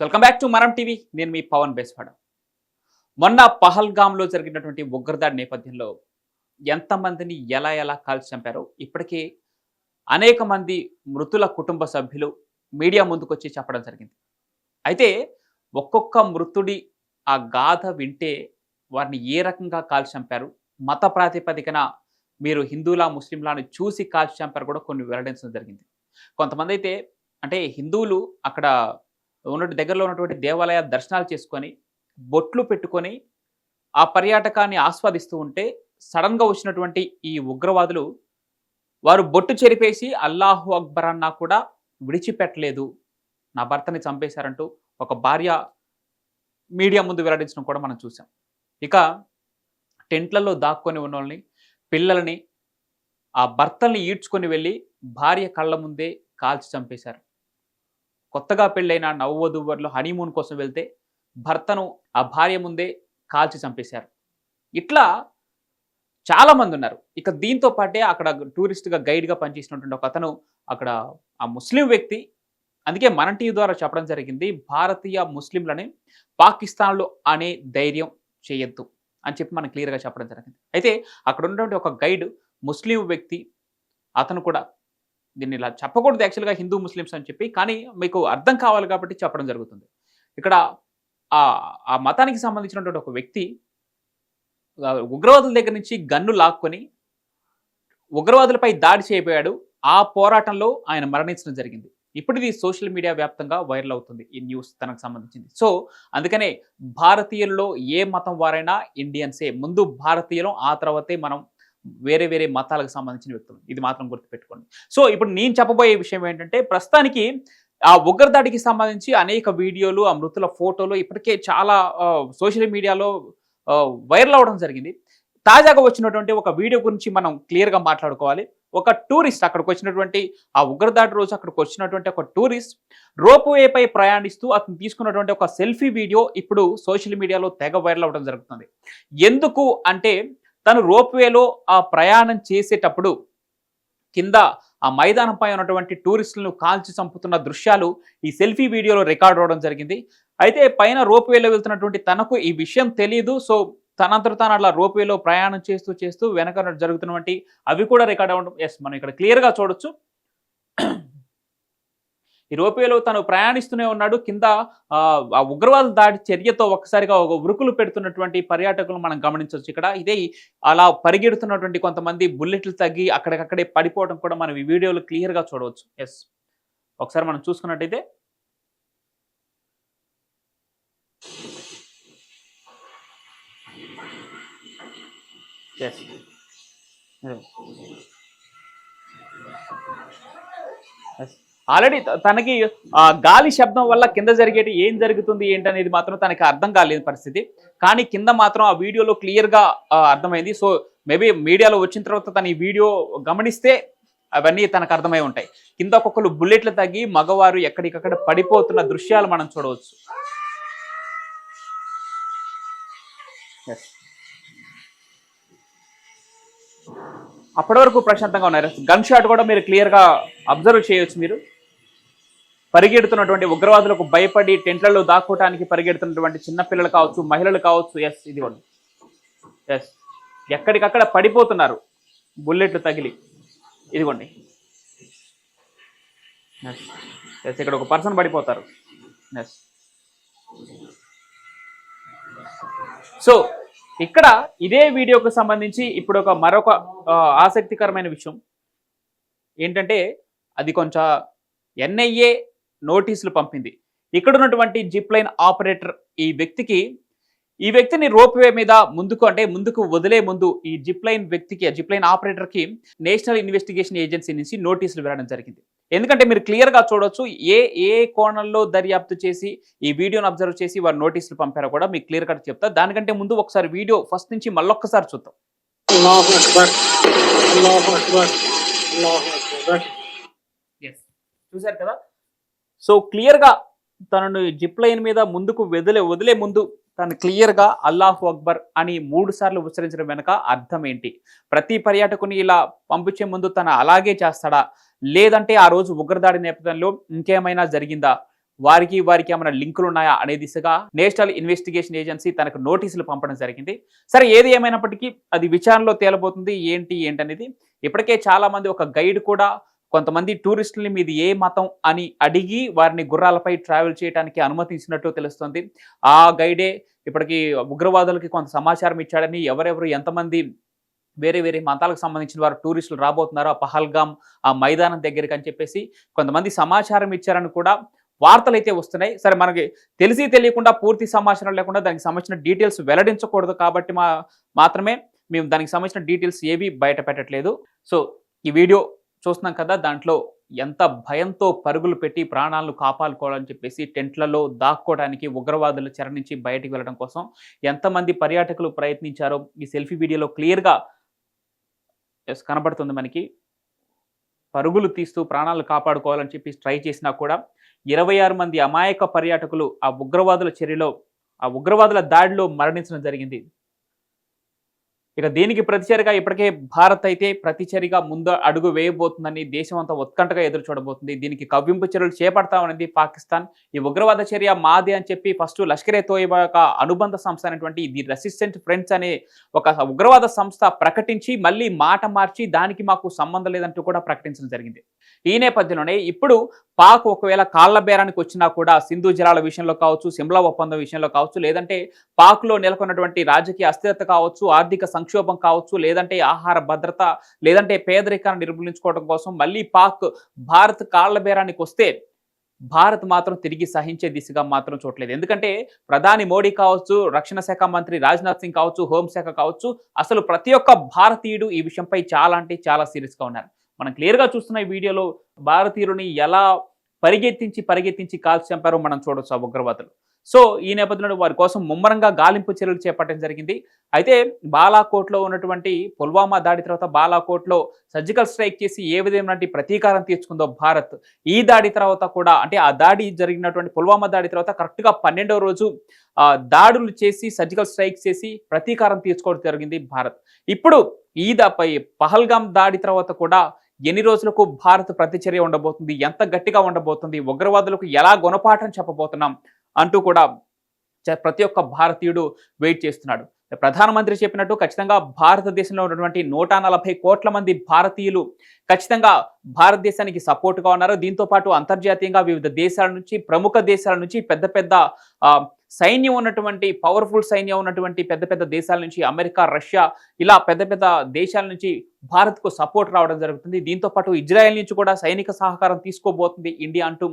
Welcome back to Maram TV నేను మీ పవన్ బేస్వాడ. మొన్న పహల్గామ్లో జరిగినటువంటి ఉగ్రదాడి నేపథ్యంలో ఎంతమందిని ఎలా ఎలా కాల్చి చంపారో ఇప్పటికే అనేక మంది మృతుల కుటుంబ సభ్యులు మీడియా ముందుకొచ్చి చెప్పడం జరిగింది. అయితే ఒక్కొక్క మృతుడి ఆ గాథ వింటే వారిని ఏ రకంగా కాల్చి చంపారు? మత ప్రాతిపదికన మీరు హిందువులా ముస్లింలాను చూసి కాల్చి చంపారు కూడా కొన్ని వెల్లడించడం జరిగింది. కొంతమంది అయితే అంటే హిందువులు అక్కడ ఉన్నటువంటి దగ్గరలో ఉన్నటువంటి దేవాలయ దర్శనాలు చేసుకొని బొట్లు పెట్టుకొని ఆ పర్యాటకాన్ని ఆస్వాదిస్తూ ఉంటే సడన్గా వచ్చినటువంటి ఈ ఉగ్రవాదులు వారు బొట్టు చెరిపేసి అల్లాహు అక్బర్ అన్నా కూడా విడిచిపెట్టలేదు. నా భర్తని చంపేశారంటూ ఒక భార్య మీడియా ముందు వెల్లడించడం కూడా మనం చూసాం ఇక టెంట్లలో దాక్కొని ఉన్న వాళ్ళని పిల్లలని ఆ భర్తల్ని ఈడ్చుకొని వెళ్ళి భార్య కళ్ళ ముందే కాల్చి చంపేశారు. కొత్తగా పెళ్ళైన నవ్వధువర్లు హనీమూన్ కోసం వెళ్తే భర్తను ఆ భార్య ముందే కాల్చి చంపేశారు. ఇట్లా చాలా మంది ఉన్నారు ఇక దీంతో పాటే అక్కడ టూరిస్ట్గా గైడ్గా పనిచేసినటువంటి ఒక అతను అక్కడ ఆ ముస్లిం వ్యక్తి అందుకే మన టీవీ ద్వారా చెప్పడం జరిగింది భారతీయ ముస్లింలని పాకిస్తాన్లో అనే ధైర్యం చేయొద్దు అని చెప్పి మనం క్లియర్గా చెప్పడం జరిగింది. అయితే అక్కడ ఉన్నటువంటి ఒక గైడ్ ముస్లిం వ్యక్తి అతను కూడా దీన్ని ఇలా చెప్పకూడదు యాక్చువల్గా హిందూ ముస్లిమ్స్ అని చెప్పి కానీ మీకు అర్థం కావాలి కాబట్టి చెప్పడం జరుగుతుంది. ఇక్కడ ఆ మతానికి సంబంధించినటువంటి ఒక వ్యక్తి ఉగ్రవాదుల దగ్గర నుంచి గన్ను లాక్కొని ఉగ్రవాదులపై దాడి చేయబోయాడు. ఆ పోరాటంలో ఆయన మరణించడం జరిగింది. ఇప్పుడు ఇది సోషల్ మీడియా వ్యాప్తంగా వైరల్ అవుతుంది ఈ న్యూస్ తనకు సంబంధించింది. సో అందుకనే భారతీయుల్లో ఏ మతం వారైనా ఇండియన్సే. ముందు భారతీయులం ఆ తర్వాతే మనం వేరే వేరే మతాలకు సంబంధించిన వ్యక్తులు. ఇది మాత్రం గుర్తుపెట్టుకోండి. సో ఇప్పుడు నేను చెప్పబోయే విషయం ఏంటంటే ప్రస్తుతానికి ఆ ఉగ్రదాడికి సంబంధించి అనేక వీడియోలు ఆ మృతుల ఫోటోలు ఇప్పటికే చాలా సోషల్ మీడియాలో వైరల్ అవడం జరిగింది. తాజాగా వచ్చినటువంటి ఒక వీడియో గురించి మనం క్లియర్గా మాట్లాడుకోవాలి. ఒక టూరిస్ట్ అక్కడికి వచ్చినటువంటి ఆ ఉగ్రదాడి రోజు అక్కడికి వచ్చినటువంటి ఒక టూరిస్ట్ రోప్వేపై ప్రయాణిస్తూ అతను తీసుకున్నటువంటి ఒక సెల్ఫీ వీడియో ఇప్పుడు సోషల్ మీడియాలో తెగ వైరల్ అవడం జరుగుతుంది. ఎందుకు అంటే తను రోప్వేలో ఆ ప్రయాణం చేసేటప్పుడు కింద ఆ మైదానంపై ఉన్నటువంటి టూరిస్టులను కాల్చి చంపుతున్న దృశ్యాలు ఈ సెల్ఫీ వీడియోలో రికార్డ్ అవడం జరిగింది. అయితే పైన రోప్వేలో వెళ్తున్నటువంటి తనకు ఈ విషయం తెలియదు సో తనంతట తాను అట్లా రోప్వేలో ప్రయాణం చేస్తూ చేస్తూ వెనక జరుగుతున్నటువంటి అవి కూడా రికార్డ్ అవ్వడం ఎస్ మనం ఇక్కడ క్లియర్గా చూడొచ్చు. ఈ రోపేలో తను ప్రయాణిస్తూనే ఉన్నాడు. కింద ఆ, ఆ ఉగ్రవాద దాడి చర్యతో ఒక్కసారిగా ఒక ఉరుకులు పెడుతున్నటువంటి పర్యాటకులు మనం గమనించవచ్చు ఇక్కడ. ఇదే అలా పరిగెడుతున్నటువంటి కొంతమంది బుల్లెట్లు తగ్గి అక్కడికక్కడే పడిపోవడం కూడా మనం ఈ వీడియోలో క్లియర్గా చూడవచ్చు. ఎస్ ఒకసారి మనం చూసుకున్నట్టయితే. ఎస్ ఎస్ ఆల్రెడీ తనకి గాలి శబ్దం వల్ల కింద జరిగేటి ఏం జరుగుతుంది ఏంటనేది మాత్రం తనకి అర్థం కాలేని పరిస్థితి. కానీ కింద మాత్రం ఆ వీడియోలో క్లియర్గా అర్థమైంది. సో మేబీ మీడియాలో వచ్చిన తర్వాత తన ఈ వీడియో గమనిస్తే అవన్నీ తనకు అర్థమై ఉంటాయి. కింద ఒక్కొక్కరు బుల్లెట్లు తగ్గి మగవారు ఎక్కడికక్కడ పడిపోతున్న దృశ్యాలు మనం చూడవచ్చు. అప్పటి వరకు ప్రశాంతంగా ఉన్నారు. గన్ షాట్ కూడా మీరు క్లియర్గా అబ్జర్వ్ చేయొచ్చు మీరు. పరిగెడుతున్నటువంటి ఉగ్రవాదులకు భయపడి టెంట్లలో దాక్కోవటానికి పరిగెడుతున్నటువంటి చిన్నపిల్లలు కావచ్చు మహిళలు కావచ్చు ఎస్ ఇది వాళ్ళు ఎస్ ఎక్కడికక్కడ పడిపోతున్నారు. బుల్లెట్లు తగిలి. ఇదిగోండి. ఎస్ ఎస్ ఇక్కడ ఒక పర్సన్ పడిపోతారు. ఎస్ సో ఇక్కడ ఇదే వీడియోకు సంబంధించి ఇప్పుడు ఒక మరొక ఆసక్తికరమైన విషయం. ఏంటంటే అది కొంచెం ఎన్ఐఏ నోటీసులు పంపింది. ఇక్కడ ఉన్నటువంటి జిప్ లైన్ ఆపరేటర్ ఈ వ్యక్తికి ఈ వ్యక్తిని రోప్వే మీద ముందుకు అంటే ముందుకు వదిలే ముందు ఈ జిప్ లైన్ వ్యక్తికి జిప్ లైన్ ఆపరేటర్కి నేషనల్ ఇన్వెస్టిగేషన్ ఏజెన్సీ నుంచి నోటీసులు వెళ్ళడం జరిగింది. ఎందుకంటే మీరు క్లియర్గా చూడొచ్చు ఏ ఏ కోణంలో దర్యాప్తు చేసి ఈ వీడియోను అబ్జర్వ్ చేసి వారు నోటీసులు పంపారో కూడా మీకు క్లియర్ కట్ చెప్తా. దానికంటే ముందు ఒకసారి వీడియో ఫస్ట్ నుంచి మళ్ళొక్కసారి చూద్దాం. చూశారు కదా? సో క్లియర్గా తనను జిప్ లైన్ మీద ముందుకు వదిలే వదిలే ముందు తను క్లియర్గా అల్లాహ్ అక్బర్ అని మూడు సార్లు ఉచ్చరించడం వెనుక అర్థం ఏంటి? ప్రతి పర్యాటకుని ఇలా పంపించే ముందు తను అలాగే చేస్తాడా? లేదంటే ఆ రోజు ఉగ్రదాడి నేపథ్యంలో ఇంకేమైనా జరిగిందా? వారికి వారికి ఏమైనా లింకులు ఉన్నాయా అనే దిశగా నేషనల్ ఇన్వెస్టిగేషన్ ఏజెన్సీ తనకు నోటీసులు పంపడం జరిగింది. సరే ఏది ఏమైనప్పటికీ అది విచారణలో తేలబోతుంది. ఏంటి ఏంటనేది ఇప్పటికే చాలామంది ఒక గైడ్ కూడా కొంతమంది టూరిస్టులని మీది ఏ మతం అని అడిగి వారిని గుర్రాలపై ట్రావెల్ చేయడానికి అనుమతించినట్టు తెలుస్తుంది. ఆ గైడే ఇప్పటికి ఉగ్రవాదులకి కొంత సమాచారం ఇచ్చాడని ఎవరెవరు ఎంతమంది వేరే వేరే మతాలకు సంబంధించిన వారు టూరిస్టులు రాబోతున్నారు ఆ పహల్గామ్ ఆ మైదానం దగ్గరికి అని చెప్పేసి కొంతమంది సమాచారం ఇచ్చారని కూడా వార్తలు అయితే వస్తున్నాయి. సరే మనకి తెలిసి తెలియకుండా పూర్తి సమాచారం లేకుండా దానికి సంబంధించిన డీటెయిల్స్ వెల్లడించకూడదు కాబట్టి మా మాత్రమే మేము దానికి సంబంధించిన డీటెయిల్స్ ఏవి బయట పెట్టట్లేదు. సో ఈ వీడియో చూస్తున్నాం కదా దాంట్లో ఎంత భయంతో పరుగులు పెట్టి ప్రాణాలను కాపాడుకోవాలని చెప్పేసి టెంట్లలో దాక్కోవడానికి ఉగ్రవాదుల చెర నుంచి బయటికి వెళ్ళడం కోసం ఎంతమంది పర్యాటకులు ప్రయత్నించారో ఈ సెల్ఫీ వీడియోలో క్లియర్గా కనబడుతుంది మనకి. పరుగులు తీస్తూ ప్రాణాలు కాపాడుకోవాలని చెప్పి ట్రై చేసినా కూడా ఇరవై ఆరు మంది అమాయక పర్యాటకులు ఆ ఉగ్రవాదుల చర్యలో ఆ ఉగ్రవాదుల దాడిలో మరణించడం జరిగింది. ఇక దీనికి ప్రతిచర్యగా ఇప్పటికే భారత్ అయితే ప్రతిచర్యగా ముందు అడుగు వేయబోతుందని దేశం అంతా ఉత్కంఠగా ఎదురు చూడబోతుంది. దీనికి కవ్వింపు చర్యలు చేపడతామనేది పాకిస్తాన్. ఈ ఉగ్రవాద చర్య మాది అని చెప్పి ఫస్ట్ లష్కరే తోయబా యొక్క అనుబంధ సంస్థ అనేటువంటి ది రెసిస్టెంట్ ఫ్రెండ్స్ అనే ఒక ఉగ్రవాద సంస్థ ప్రకటించి మళ్ళీ మాట మార్చి దానికి మాకు సంబంధం లేదంటూ కూడా ప్రకటించడం జరిగింది. ఈ నేపథ్యంలోనే ఇప్పుడు పాక్ ఒకవేళ కాళ్ళ బేరానికి వచ్చినా కూడా సింధు జలాల విషయంలో కావచ్చు సిమ్లా ఒప్పందం విషయంలో కావచ్చు లేదంటే పాక్లో నెలకొన్నటువంటి రాజకీయ అస్థిరత కావచ్చు ఆర్థిక సంక్షోభం కావచ్చు లేదంటే ఆహార భద్రత లేదంటే పేదరికాన్ని నిర్మూలించుకోవడం కోసం మళ్ళీ పాక్ భారత్ కాళ్ళ బేరానికి వస్తే భారత్ మాత్రం తిరిగి సహించే దిశగా మాత్రం చూడలేదు. ఎందుకంటే ప్రధాని మోడీ కావచ్చు రక్షణ శాఖ మంత్రి రాజ్నాథ్ సింగ్ కావచ్చు హోంశాఖ కావచ్చు అసలు ప్రతి ఒక్క భారతీయుడు ఈ విషయంపై చాలా అంటే చాలా సీరియస్గా ఉన్నారు. మనం క్లియర్గా చూస్తున్న ఈ వీడియోలో భారతీయులని ఎలా పరిగెత్తించి పరిగెత్తించి కాల్చి చంపారో మనం చూడొచ్చు ఆ ఉగ్రవాదులు. సో ఈ నేపథ్యంలో వారి కోసం ముమ్మరంగా గాలింపు చర్యలు చేపట్టడం జరిగింది. అయితే బాలాకోట్లో ఉన్నటువంటి పుల్వామా దాడి తర్వాత బాలాకోట్లో సర్జికల్ స్ట్రైక్ చేసి ఏ విధమైన ప్రతీకారం తీర్చుకుందో భారత్ ఈ దాడి తర్వాత కూడా అంటే ఆ దాడి జరిగినటువంటి పుల్వామా దాడి తర్వాత కరెక్ట్గా పన్నెండవ రోజు దాడులు చేసి సర్జికల్ స్ట్రైక్ చేసి ప్రతీకారం తీర్చుకోవడం జరిగింది భారత్. ఇప్పుడు ఈ దాపై పహల్గామ్ దాడి తర్వాత కూడా ఎన్ని రోజులకు భారత్ ప్రతిచర్య ఉండబోతుంది? ఎంత గట్టిగా ఉండబోతుంది? ఉగ్రవాదులకు ఎలా గుణపాఠం చెప్పబోతున్నాం? అంటూ కూడా ప్రతి ఒక్క భారతీయుడు వెయిట్ చేస్తున్నాడు. ప్రధానమంత్రి చెప్పినట్టు ఖచ్చితంగా భారతదేశంలో ఉన్నటువంటి నూట నలభై కోట్ల మంది భారతీయులు ఖచ్చితంగా భారతదేశానికి సపోర్ట్గా ఉన్నారు. దీంతో పాటు అంతర్జాతీయంగా వివిధ దేశాల నుంచి ప్రముఖ దేశాల నుంచి పెద్ద పెద్ద సైన్యం ఉన్నటువంటి పవర్ఫుల్ సైన్యం ఉన్నటువంటి పెద్ద పెద్ద దేశాల నుంచి అమెరికా రష్యా ఇలా పెద్ద పెద్ద దేశాల నుంచి భారత్కు సపోర్ట్ రావడం జరుగుతుంది. దీంతో పాటు ఇజ్రాయెల్ నుంచి కూడా సైనిక సహకారం తీసుకోబోతుంది. ఇండియా అంటూ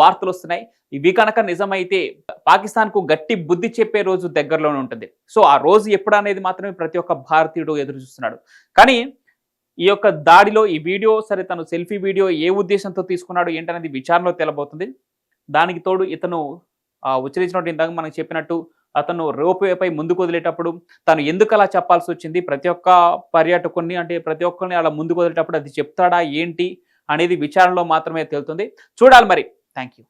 వార్తలు వస్తున్నాయి. ఇవి కనుక నిజమైతే పాకిస్తాన్కు గట్టి బుద్ధి చెప్పే రోజు దగ్గరలోనే ఉంటుంది. సో ఆ రోజు ఎప్పుడు అనేది మాత్రమే ప్రతి ఒక్క భారతీయుడు ఎదురు చూస్తున్నాడు. కానీ ఈ యొక్క దాడిలో ఈ వీడియో సరే తను సెల్ఫీ వీడియో ఏ ఉద్దేశంతో తీసుకున్నాడు ఏంటనేది విచారణలో తెలబోతుంది. దానికి తోడు ఇతను ఉచ్చరించినట్టు ఇందాక మనకు చెప్పినట్టు అతను రోప్వేపై ముందుకు వదిలేటప్పుడు తను ఎందుకు అలా చెప్పాల్సి వచ్చింది? ప్రతి ఒక్క పర్యాటకుని అంటే ప్రతి ఒక్కరిని అలా ముందుకు వదిలేటప్పుడు అది చెప్తాడా ఏంటి? అనేది విచారణలో మాత్రమే తెలుతుంది. చూడాలి మరి. Thank you.